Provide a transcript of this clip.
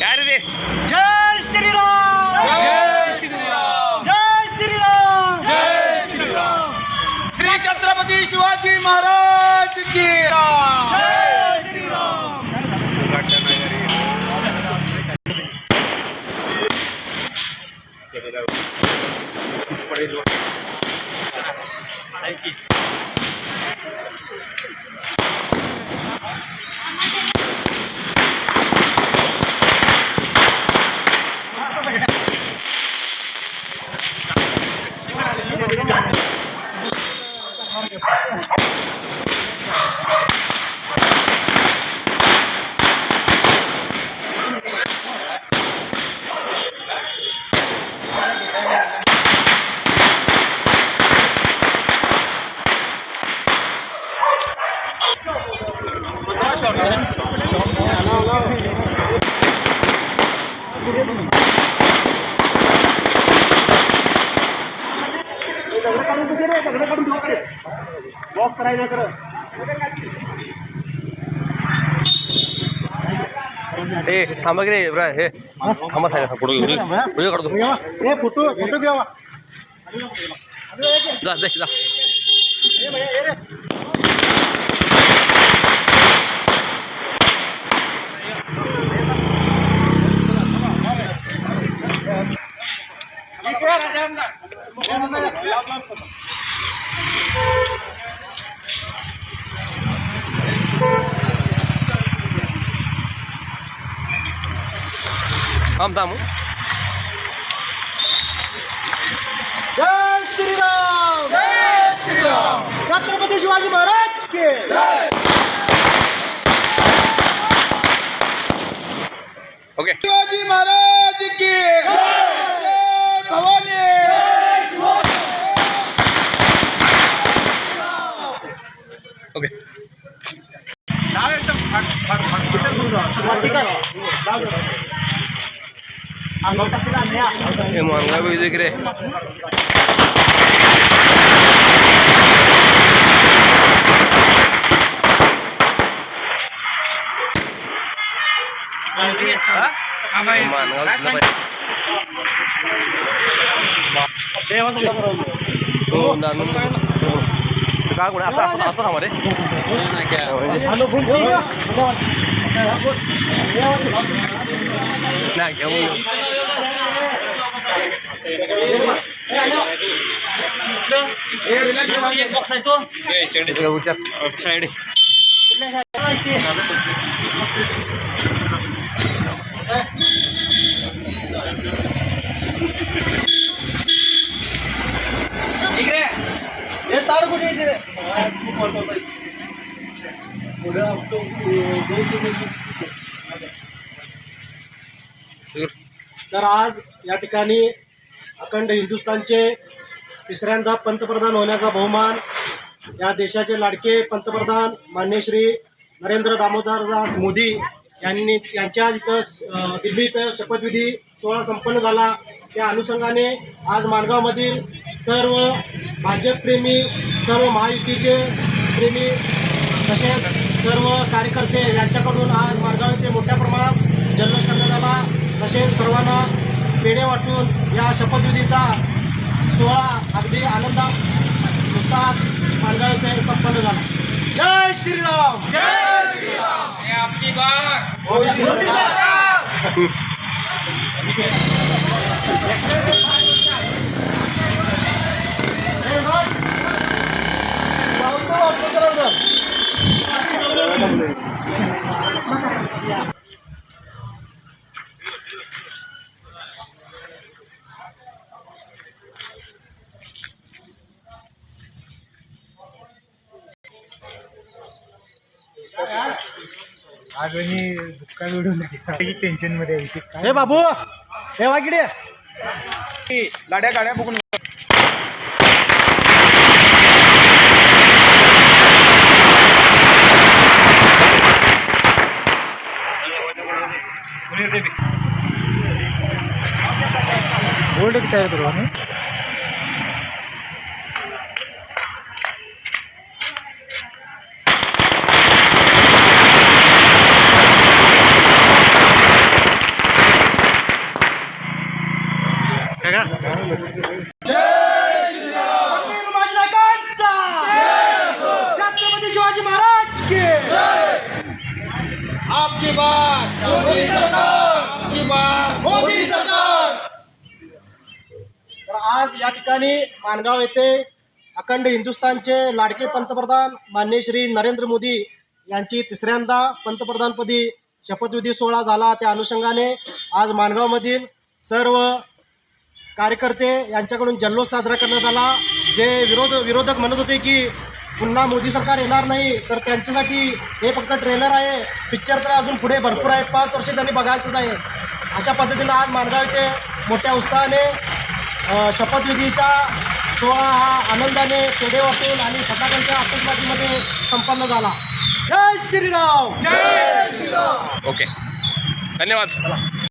काय रे जय श्रीराम! जय श्रीराम! जय श्रीराम! जय श्रीराम! श्री छत्रपती शिवाजी महाराज की गेला पडेल थँक्यू बॉक्स करायला कर ए थांबा की रे ब्रा हे थांबा सांगा फोटो घेऊ व्हिडिओ काढतो. ए फोटो फोटो घ्यावा जा जा जा थांब थांब जय श्रीराम जय श्रीराम छत्रपती शिवाजी महाराज के ओके शिवाजी महाराज की जय भवानी ओके हे मानगा बघितलं की रे मानगाव কাকুড়া আসো আসো আসো আমারে। না কেমন? সাইড आमचं तर आज या ठिकाणी अखंड हिंदुस्थानचे तिसऱ्यांदा पंतप्रधान होण्याचा बहुमान या देशाचे लाडके पंतप्रधान मान्य श्री नरेंद्र दामोदरदास मोदी यांनी यांच्या इथं दिल्ली इथं शपथविधी सोहळा संपन्न झाला. त्या अनुषंगाने आज माणगावमधील सर्व भाजपप्रेमी सर्व महायुतीचे प्रेमी तसेच सर्व कार्यकर्ते यांच्याकडून आज मार्गाव येथे मोठ्या प्रमाणात जल्लोष करण्यात आला. तसेच सर्वांना पेढे वाटून या शपथविधीचा सोहळा अगदी आनंदात उत्साहात मार्गाव येथे संपन्न झाला. जय श्रीराम! जय श्रीराम! आपली बाग. Yeah. आज आणि दुःखा मिळून टेन्शन मध्ये हे बाबू हे वाकिडे गाड्या गाड्या बघून ಓಲ್ಡ್ ತಯಾರಿದ್ರು आहे छत्रपती शिवाजी महाराज के आपकी बात मोदी सरकार आपकी बात मोदी सरकार तर आज या ठिकाणी माणगाव येथे अखंड हिंदुस्थानचे लाडके पंतप्रधान मान्य श्री नरेंद्र मोदी यांची तिसऱ्यांदा पंतप्रधानपदी शपथविधी सोहळा झाला त्या अनुषंगाने आज माणगावमधील सर्व कार्यकर्ते यांच्याकडून जल्लोष साजरा करण्यात आला. जे विरोध विरोधक म्हणत होते की पुन्हा मोदी सरकार येणार नाही तर त्यांच्यासाठी हे फक्त ट्रेलर आहे. पिक्चर तर अजून पुढे भरपूर आहे. पाच वर्ष त्यांनी बघायचंच आहे. अशा पद्धतीनं आज माणगाव येथे मोठ्या उत्साहाने शपथविधीचा सोहळा हा आनंदाने पेढे वाटून आणि फटाक्यांच्या आतषबाजीमध्ये संपन्न झाला. जय श्रीराम! ओके. धन्यवाद.